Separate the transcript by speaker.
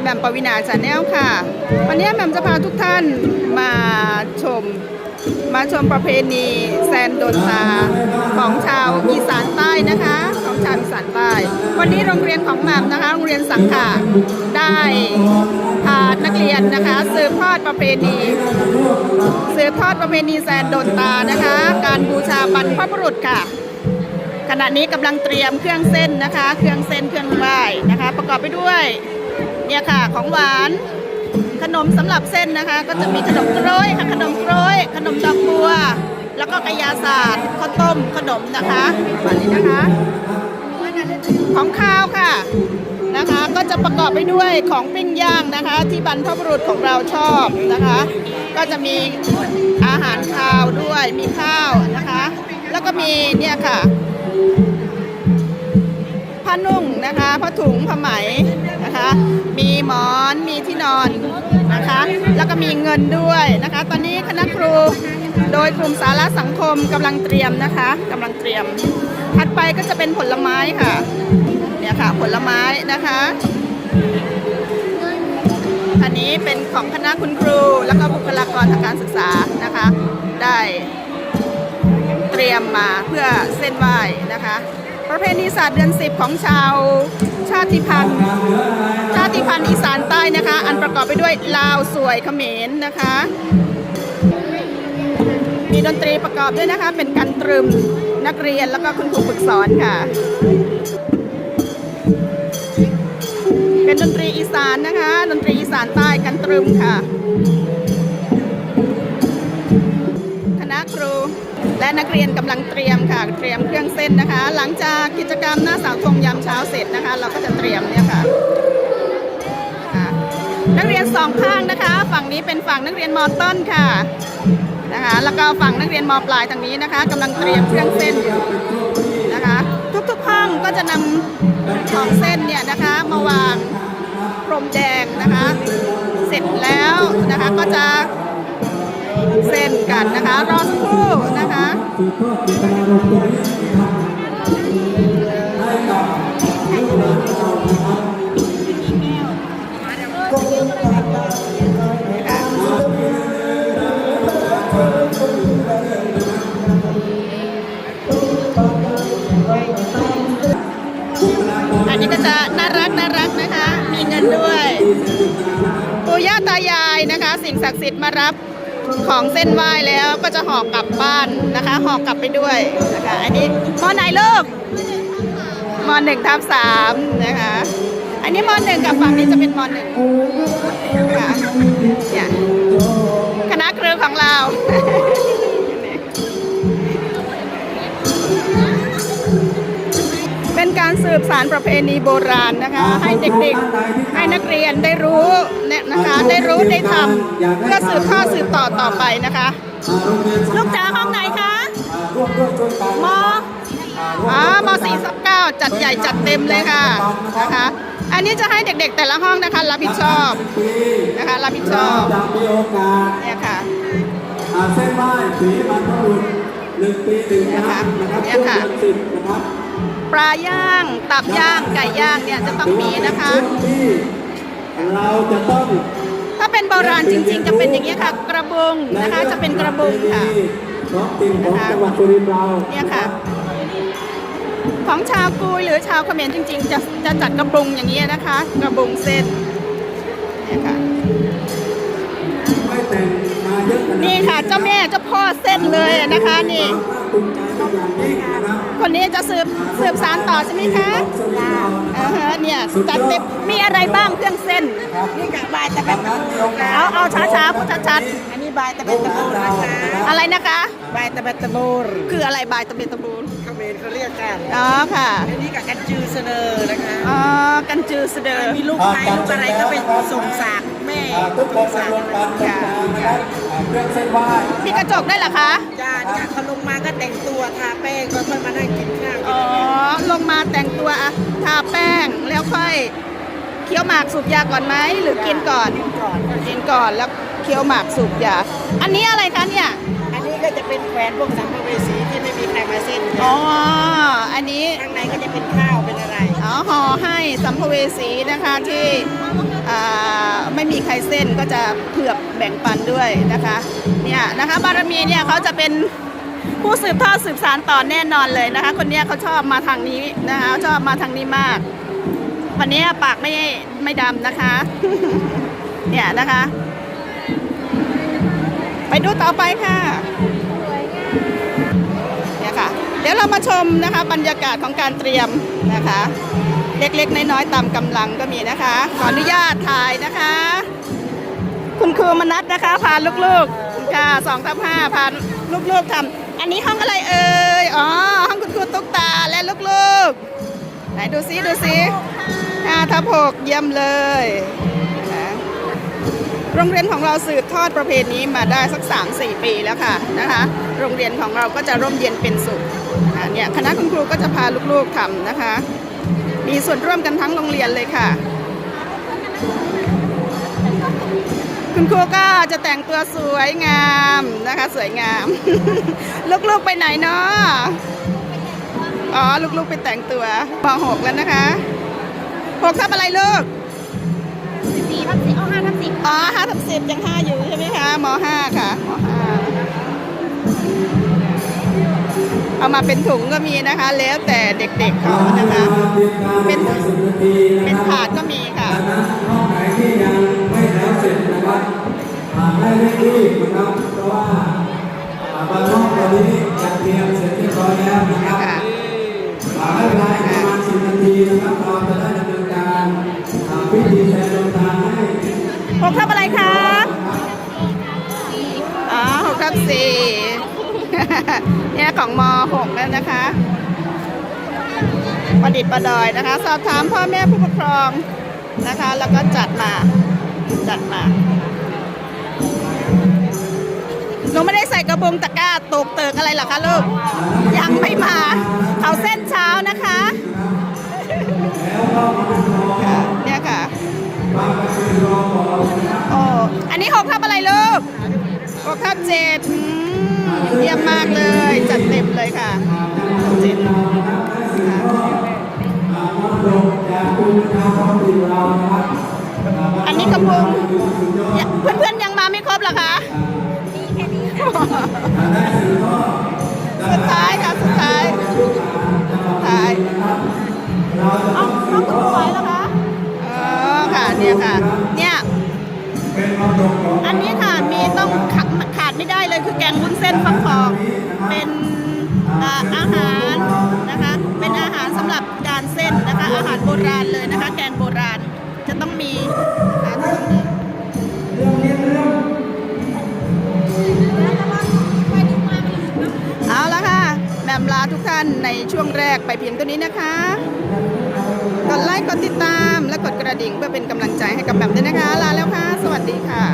Speaker 1: แหม่มปวินาชาแนลค่ะ วันนี้แหม่มจะพาทุกท่านมาชม มาชมประเพณีแซนโดนตาของชาวอีสานใต้นะคะ ของชาวอีสานใต้ วันนี้โรงเรียนของแหม่มนะคะ โรงเรียนสังขะได้พานักเรียนนะคะสืบทอดประเพณีสืบทอดประเพณีแซนโดนตานะคะ การบูชาบรรพบุรุษค่ะขณะนี้กำลังเตรียมเครื่องเส้นนะคะ เครื่องเส้นเครื่องไหว้นะคะ ประกอบไปด้วย เนี่ยค่ะของหวาน ขนมสำหรับเส้นนะคะ ก็จะมีขนมกล้วยค่ะขนมกล้วย ขนมดอกบัว แล้วก็กระยาศาสตร์ข้าวต้มขนมนะคะแบบนี้นะคะ ของข้าวค่ะนะคะก็จะประกอบไปด้วยของปิ้งย่างนะคะ ที่บรรพบุรุษของเราชอบนะคะ ก็จะมีอาหารข้าวด้วยมีข้าวนะคะ แล้วก็มีเนี่ยค่ะ นุ่งนะคะผ้าถุงผ้าไหมนะคะ มีหมอนมีที่นอนนะคะ แล้วก็มีเงินด้วยนะคะ ตอนนี้คณะครูโดยกลุ่มสาระสังคมกำลังเตรียมนะคะกำลังเตรียม ถัดไปก็จะเป็นผลไม้ค่ะเนี่ยค่ะผลไม้นะคะอันนี้เป็นของคณะคุณครู แล้วก็บุคลากรทางการศึกษานะคะ ได้เตรียมมาเพื่อเส้นไหว้นะคะ ประเพณีศาสตร์เดือนสิบของชาวชาติพันธุ์ชาติพันธุ์อีสานใต้นะคะ อันประกอบไปด้วยลาวสวยเขมรนะคะ มีดนตรีประกอบด้วยนะคะ เป็นการตรึมนักเรียนแล้วก็คุณครูฝึกสอนค่ะ เป็นดนตรีอีสานนะคะ ดนตรีอีสานใต้กันตรึมค่ะ ครู และนักเรียนกำลังเตรียมค่ะ เตรียมเครื่องเส้นนะคะ หลังจากกิจกรรมหน้าเสาธงยามเช้าเสร็จนะคะ เราก็จะเตรียมเนี่ยค่ะะนักเรียนสองข้างนะคะ ฝั่งนี้เป็นฝั่งนักเรียนมอต้นค่ะนะคะ แล้วก็ฝั่งนักเรียนมปลายทางนี้นะคะกำลังเตรียมเครื่องเส้นอยู่นะคะ ทุกๆห้องก็จะนำของเส้นเนี่ยนะคะมาวางพรมแดงนะคะ เสร็จแล้วนะคะก็จะ กันนะคะ รอสักครู่นะคะ
Speaker 2: สืบทอนารมณ์ตรงนี้นะคะ
Speaker 1: อันนี้ก็จะน่ารักน่ารักนะคะ มีเงินด้วย ปู่ย่าตายายนะคะ สิ่งศักดิ์สิทธิ์มารับ ของเส้นไหว้แล้วก็จะห่อกลับบ้านนะคะห่อกลับไปด้วยนะคะอันนี้มอไหนลูกมอหนึ่งทับสามนะคะอันนี้มอหนึ่งกับฝั่งนี้จะเป็นมอหนึ่งค่ะเนี่ยคณะครูของเรา บสารประเพณีโบราณนะคะ ให้เด็กๆ ให้นักเรียนได้รู้เนี่ยนะคะ ได้รู้ได้ทำเพื่อสืบทอดสืบต่อต่อไปนะคะ
Speaker 2: โรงเรียน
Speaker 1: ลูกจ๋าห้องไหนคะ
Speaker 2: ร่วมด้วยช่วยกัน
Speaker 1: มอ๋อมสี่สับเก้าจัดใหญ่จัดเต็มเลยค่ะนะคะ อันนี้จะให้เด็กๆ แต่ละห้องนะคะ รับผิดชอบ
Speaker 2: ปี
Speaker 1: นะคะรับผิดชอบ
Speaker 2: จะมีโอกาส
Speaker 1: เนี่ยค่ะ
Speaker 2: อ่าเส้นไหว้ผีบรรพบุรุษหนึ่งปีหนึ่งครั้งนะครับ
Speaker 1: เนี่
Speaker 2: ช่
Speaker 1: ยว
Speaker 2: ง
Speaker 1: ค่ะ
Speaker 2: เดือนสิบนะครับ
Speaker 1: ปลาย่าง ตับย่าง ไก่ย่างเนี่ยจะต้องมีนะคะ
Speaker 2: ช่วงที่เราจะต้อง
Speaker 1: ถ้าเป็นโบราณจริง ๆ จะเป็นอย่างนี้ยค่ะ กระบุงนะคะ จะเป็นกระบุงค่ะ
Speaker 2: ท้องถิ่นของจังหวัดสุรินทร์เรา
Speaker 1: เนี่ยค่ะ ของชาวกุยหรือชาวเขมรจริง ๆ จะจะจัดกระบุงอย่างนี้ยนะคะ กระบุงเส้นเนี่ยค่ะ
Speaker 2: ไม่แต่งมาเยอะขนาด
Speaker 1: นี่ค่ะเจ้าแม่เจ้าพ่อเส้นเลยนะคะนี่
Speaker 2: ครับ
Speaker 1: คนนี้จะสืบสืบสารต่อใช่ไหมคะ
Speaker 2: สุรินทร์เรา
Speaker 1: อ่าฮะเนี่ยจัดเต็มมีอะไรบ้างเครื่องเส้น
Speaker 3: นี่กับบายตะเป็นตะบูนนะคะ
Speaker 1: เอาเอาช้าๆพูดชัด
Speaker 3: อันนี้ บายตะเป็นตะบูนนะคะ
Speaker 1: ๆอะไรนะคะ
Speaker 3: บายตะเป็นตะบูน
Speaker 1: คืออะไรบายตะเบนตะบูน
Speaker 3: เขมรเขาเรียกกัน
Speaker 1: อ๋อค่ะ
Speaker 3: อันนี้กับกันจือเสนอนะคะ
Speaker 1: อ๋อกันจือเสดอ
Speaker 3: มีลูกใครลูกอะไรก็ไปส่งสากแม่
Speaker 2: อ่าทุกคนมารวมกันเป็นการนะครับอ่าเครื่องเส้นไหว้
Speaker 1: มีกระจกได้วยเหรอคะ
Speaker 3: จ้าเนี่ยเขาลงมาก็แต่งตัวทาแป้งก็ค่อยมานั่งกินข้าว
Speaker 1: อ๋อลงมาแต่งตัวอะทาแป้งแล้วค่อยเคี้ยวหมากสูบยาก่อนไหมหรือกินก่อน
Speaker 3: ก่อน
Speaker 1: กินก่อนแล้ว เคี้ยวหมากสูบยาอันนี้อะไรคะเนี่ย
Speaker 3: อันนี้ก็จะเป็นแขวนพวกสัมภเวสีที่ไม่มีใครในมาเส้น
Speaker 1: อ๋อ อันนี้
Speaker 3: ข้างในก็จะเป็นข้าวเป็นอะไร
Speaker 1: อ๋อห่อให้สัมภเวสีนะคะที่อ่าไม่มีใครเส้นก็จะเผือกแบ่งปันด้วยนะคะ เนี่ยนะคะบารมีเนี่ยเขาจะเป็นผู้สืบทอดสืบสารต่อแน่นอนเลยนะคะ คนเนี้ยเขาชอบมาทางนี้นะคะชอบมาทางนี้มาก วันนี้ปากไม่ไม่ดำนะคะ เนี่ยนะคะ ไปดูต่อไปค่ะเนี่ยค่ะ เดี๋ยวเรามาชมนะคะ บรรยากาศของการเตรียมนะคะ เล็กๆน้อยๆตามกำลังก็มีนะคะ ขออนุญาตถ่ายนะคะ คุณครูมนัสนะคะ พาลูกๆค่ะสองทับห้าพาลูกๆทำอันนี้ห้องอะไรเอ่ยอ๋อห้องคุณครูตุ๊กตาและลูกๆ ไหนดูซิดูซิห้าทับหกเยี่ยมเลย โรงเรียนของเราสืบทอดประเพณีมาได้สัก 3-4 ปีแล้วค่ะนะคะ โรงเรียนของเราก็จะร่มเย็นเป็นสุขอ่าเนี่ยคณะคุณครูก็จะพาลูกๆทำนะคะ มีส่วนร่วมกันทั้งโรงเรียนเลยค่ะ คุณครูก็จะแต่งตัวสวยงามนะคะ สวยงาม ลูกๆไปไหนเนาะอ๋อลูกๆไปแต่งตัวปหกแล้วนะคะหกทับอะไรลูก
Speaker 3: สี่ทับสี่เอาห้าทับสิบ
Speaker 1: อ๋อห้าทับ สิบยังห้าอยู่ใช่ไหมคะมห้าค่ะมห้าเอามาเป็นถุงก็มีนะคะ แล้วแต่เด็กๆเขานะคะ เป็น
Speaker 2: สิบนาทีนะ
Speaker 1: เป็น
Speaker 2: ครับ
Speaker 1: ถาดก็มีค่ะ
Speaker 2: ดังนั้นห้องไหนที่ยังไม่แล้วเสร็จนะครับอ่าให้เร่งรีบนะครับเพราะว่าอ่าบางห้องตอนนี้จัดเตรียมเสร็จเรียบร้อยแล้วนะครับ
Speaker 1: ค่ะ
Speaker 2: อ่าให้เวลาอีกประมาณสิบนาทีนะครับเราจะได้ดำเนินการอ่าพิธีแทนดวงตาให
Speaker 1: กทับอะไรคะอ๋อหกทับสี่เนี่ยของมหกแล้วนะคะ ประดิษฐ์ประดอยนะคะ สอบถามพ่อแม่ผู้ปกครองนะคะ แล้วก็จัดมาจัดมาหนูไม่ได้ใส่กระโปรงตะกร้าตกเติกอะไรหรอคะลูก ยังไม่มา เขาเส้นเช้านะคะ กทับเจ็ดอืมเยี่ยมมากเลย จัดเต็มเลยค่ะเจ็ดอันนี้กระพุงเนี่ยเพื่อนๆยังมาไม่ครบหรอคะสุดท้ายค่ะ สุดท้าย สุดท้ายเอาน้องคุณสวยเหรอคะอ๋อค่ะ เนี่ยค่ะเนี่ย อันนี้ค่ะมีต้องขาดขาดไม่ได้เลยคือแกงวุ้นเส้นฟักทอง เป็นอาอาหารนะคะ เป็นอาหารสำหรับการเส้นนะคะ อาหารโบราณเลยนะคะ แกงโบราณจะต้องมีนะคะตรงนี้เอาละค่ะแมมลาทุกท่านในช่วงแรกไปเพียงเท่านี้นะคะ กดไลค์กดติดตามและกดกระดิ่งเพื่อเป็นกำลังใจให้กับแบบด้วยนะคะ ลาแล้วค่ะ สวัสดีค่ะ